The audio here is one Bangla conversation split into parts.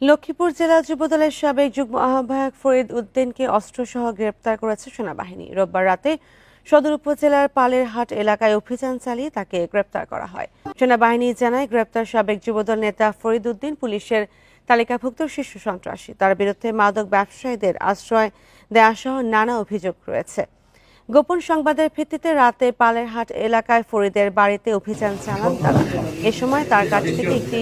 লক্ষ্মীপুর জেলা যুবদলের সাবেক যুগ্ম আহ্বায়ক ফরিদ উদ্দিনকে অস্ত্রসহ গ্রেপ্তার করেছে সেনাবাহিনী। রোববার রাতে সদর উপজেলার পালেরহাট এলাকায় অভিযান চালিয়ে তাকে গ্রেপ্তার করা হয়। সেনাবাহিনী জানায়, গ্রেপ্তার সাবেক যুবদল নেতা ফরিদ উদ্দিন পুলিশের তালিকাভুক্ত শীর্ষ সন্ত্রাসী। তার বিরুদ্ধে মাদক ব্যবসায়ীদের আশ্রয় দেওয়াসহ নানা অভিযোগ রয়েছে। গোপন সংবাদের ভিত্তিতে রাতে পালেরহাট এলাকায় ফরিদের বাড়িতে অভিযান চালান তারা। এ সময় তার কাছ থেকে একটি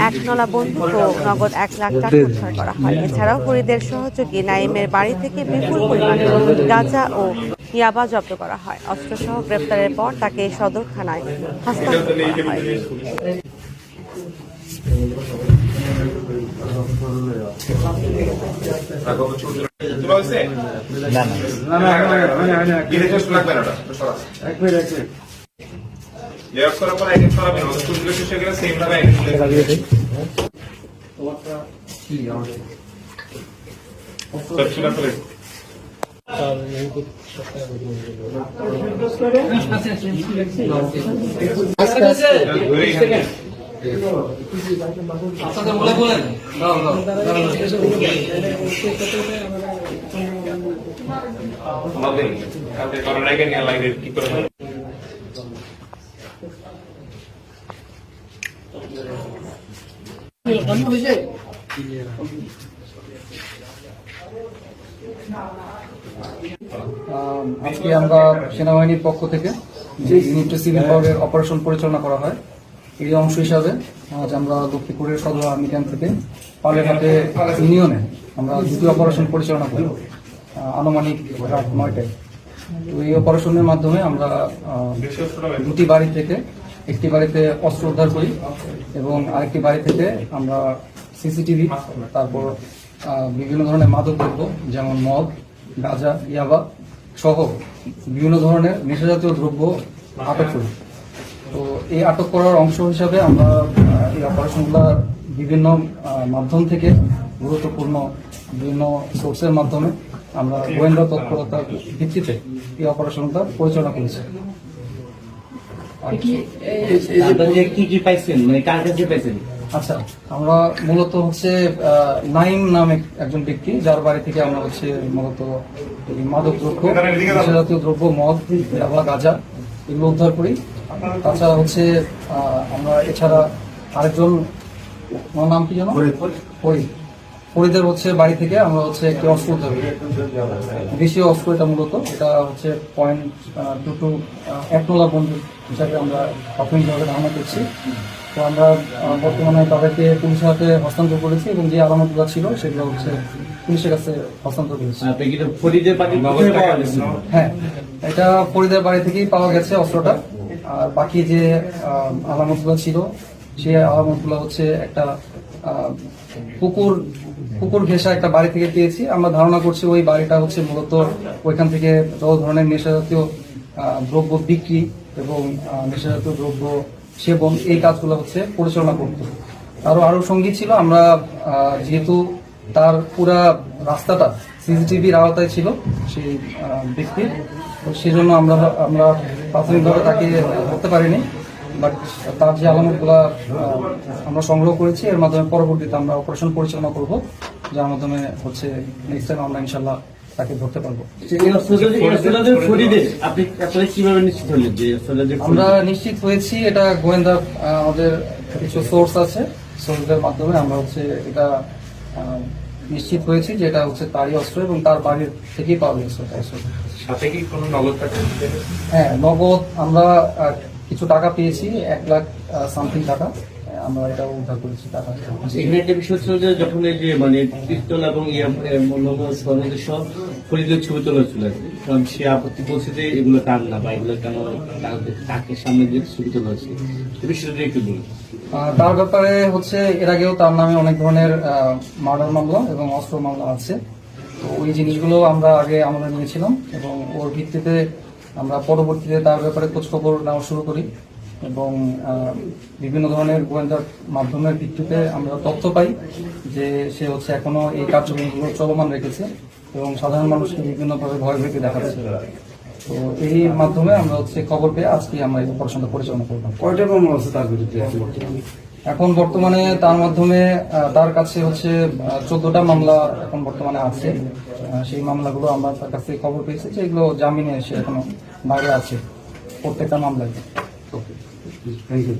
এক নলা বন্দুক ও নগদ এক লাখ টাকা উদ্ধার করা হয় এছাড়াও হরিদের সহযোগী নাইমের বাড়ি থেকে বিপুল পরিমাণে গাঁজা ও ইয়াবা জব্দ করা হয় অস্ত্রসহ গ্রেপ্তারের পর তাকে সদর থানায় হস্তান্তর করা হয় না না শেষ লাগবে না জেরক্স করার পর আইডেন্ট করাবেন ওদের টুলগুলো শেষ হয়ে গেলে সেম ভাবে ছিল করে আমাদের? নিয়ে লাগে কি করে আজকে আমরা সেনাবাহিনীর পক্ষ থেকে যে ইউনিট সিভিল পাওয়ারের অপারেশন পরিচালনা করা হয়, এই অংশ হিসাবে আজ আমরা লক্ষ্মীপুরের সদর আর্মি ক্যাম্প থেকে পালেরহাটে ইউনিয়নে আমরা দুটি অপারেশন পরিচালনা করি আনুমানিক রাত নয়টায়। তো এই অপারেশনের মাধ্যমে আমরা দুটি বাড়ি থেকে একটি বাড়িতে অস্ত্র উদ্ধার করি এবং আরেকটি বাড়ি থেকে আমরা সিসিটিভি, তারপর বিভিন্ন ধরনের মাদক দ্রব্য, যেমন মদ, গাঁজা, ইয়াবা সহ বিভিন্ন ধরনের নেশাজাতীয় দ্রব্য আটক করি। তো এই আটক করার অংশ হিসাবে আমরা এই অপারেশনগুলো বিভিন্ন মাধ্যম থেকে গুরুত্বপূর্ণ বিভিন্ন সোর্সের মাধ্যমে আমরা গোয়েন্দা তৎপরতার ভিত্তিতে এই অপারেশনটা পরিচালনা করেছি। কি কি পাইছেন? মানে কার কাছে পাইছেন? আচ্ছা আমরা মূলত হচ্ছে নাইম নামে একজন ব্যক্তি যার বাড়ি থেকে আমরা হচ্ছে মূলত মাদক দ্রব্য জাতীয় দ্রব্য মদ ইয়াবা গাঁজা এগুলো উদ্ধার করি। তাছাড়া হচ্ছে আমরা এছাড়া আরেকজন নাম কি জানো ফরিদের হচ্ছে বাড়ি থেকে আমরা হচ্ছে একটি অস্ত্র উদ্ধার করি দেশীয় অস্ত্র এটা মূলত এটা হচ্ছে পয়েন্ট টু টু এক নোলা বন্ধু হিসাবে আমরা প্রাথমিকভাবে ধারণা করছি। তো আমরা বর্তমানে তাদেরকে পুলিশের হাতে হস্তান্তর করেছি এবং যে আলামতগুলো ছিল সেগুলো হচ্ছে পুলিশের কাছে হস্তান্তর করেছি। পাওয়া গেছে হ্যাঁ এটা ফরিদের বাড়ি থেকেই পাওয়া গেছে অস্ত্রটা আর বাকি যে আহ, আলামতগুলো ছিল সেই আলামতগুলো হচ্ছে একটা আহ, কুকুর কুকুর ঘেঁষা একটা বাড়ি থেকে পেয়েছি। আমরা ধারণা করছি ওই বাড়িটা হচ্ছে মূলত ওইখান থেকে যত ধরনের নেশাজাতীয় দ্রব্য বিক্রি এবং নেশাজাতীয় দ্রব্য সেবন এই কাজগুলো হচ্ছে পরিচালনা করতো। আরও আরও সঙ্গী ছিল। আমরা যেহেতু তার পুরা রাস্তাটা সিসিটিভির আওতায় ছিল সেই ব্যক্তির, তো সেই জন্য আমরা আমরা প্রাথমিকভাবে তাকে ধরতে পারিনি। বাট তার যে আলামতগুলো আমরা সংগ্রহ করেছি এর মাধ্যমে পরবর্তীতে আমরা অপারেশন পরিচালনা করব যার মাধ্যমে হচ্ছে নেক্সট টাইম আমরা ইনশাল্লাহ তাকে ধরতে পারব। যে আমরা নিশ্চিত হয়েছি এটা গোয়েন্দা আমাদের কিছু সোর্স আছে সোর্সদের মাধ্যমে আমরা হচ্ছে এটা নিশ্চিত হয়েছি যে এটা হচ্ছে তারই অস্ত্র এবং তার বাড়ির থেকেই পাওয়া গেছে। সাথে কি কোনো নগদ হ্যাঁ নগদ আমরা কিছু টাকা পেয়েছি এক লাখ সামথিং টাকা। আমরা এটা উদ্ধার করেছি টাকা। এখানে একটা বিষয় ছিল যে যখন এই যে মানে পিস্তল এবং ফরিদের ছবি তোলা ছিল। কারণ সে আপত্তি বলছে যে এগুলো তার না বা এগুলো কেন তাকে- সামনে যে ছবি তোলা হয়েছে এই বিষয়টা একটু বলুন। তার ব্যাপারে হচ্ছে এর আগেও তার নামে অনেক ধরনের মার্ডার মামলা এবং অস্ত্র মামলা আছে। তো ওই জিনিসগুলো আমরা আগে আমরা নিয়েছিলাম এবং ওর ভিত্তিতে আমরা পরবর্তীতে তার ব্যাপারে খোঁজখবর নেওয়া শুরু করি এবং বিভিন্ন ধরনের গোয়েন্দার মাধ্যমের ভিত্তিতে আমরা তথ্য পাই যে সে হচ্ছে এখনও এই কার্যক্রমগুলো চলমান রেখেছে এবং সাধারণ মানুষকে বিভিন্নভাবে ভয় ভীতি দেখাচ্ছে। তো এই মাধ্যমে আমরা হচ্ছে খবর পেয়ে আজকে আমরা এই অপারেশনটা পরিচালনা করলাম। কয়টা মামলা আছে তার বিরুদ্ধে? এখন বর্তমানে তার মাধ্যমে তার কাছে হচ্ছে চোদ্দটা মামলা এখন বর্তমানে আছে। সেই মামলাগুলো আমরা তার কাছে খবর পেয়েছি যে এগুলো জামিনে এসে এখনও বাইরে আছে, প্রত্যেকটা মামলায়। Okay thank you